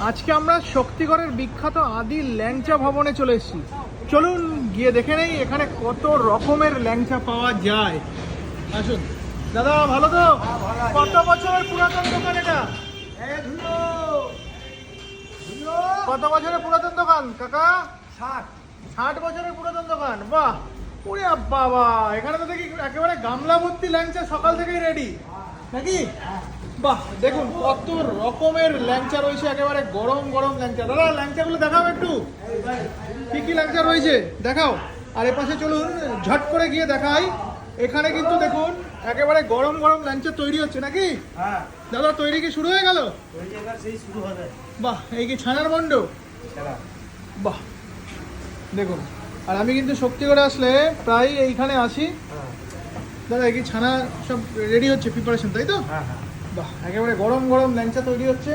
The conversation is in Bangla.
আজকে আমরা শক্তিগড়ের বিখ্যাত আদি ল্যাংচা ভবনে চলে এসেছি। চলুন গিয়ে দেখে নেই এখানে কত রকমের ল্যাংচা পাওয়া যায়। আসুন। দাদা, ভালো তো? কত বছরের পুরাতন দোকান এটা? কত বছরের পুরাতন দোকান, কাকা? ষাট বছরের পুরাতন দোকান, বাহ! ওরে বাবা, এখানে তো দেখি একেবারে গামলা ভর্তি ল্যাংচা সকাল থেকেই রেডি নাকি? বাহ দেখুন কত রকমের ল্যাংচা রয়েছে একেবারে গরম গরম ল্যাংচা। দাদা ল্যাংচাগুলো দেখাও একটু। কি কি ল্যাংচা রয়েছে? দেখাও। আর এ পাশে চলুন ঝট করে গিয়ে দেখাই। এখানে কিন্তু দেখুন একেবারে গরম গরম ল্যাংচা তৈরি হচ্ছে নাকি? হ্যাঁ। দাদা তৈরি কি শুরু হয়ে গেল? বাহ এই কি ছানার খেলা বাহ দেখুন। আর আমি কিন্তু শক্তিগড়ে আসলে প্রায় এইখানে আসি। দাদা কি ছানা সব রেডি হচ্ছে প্রিপারেশন তাই তো? হ্যাঁ হ্যাঁ। বাহ একেবারে গরম গরম ল্যাংচা তৈরি হচ্ছে।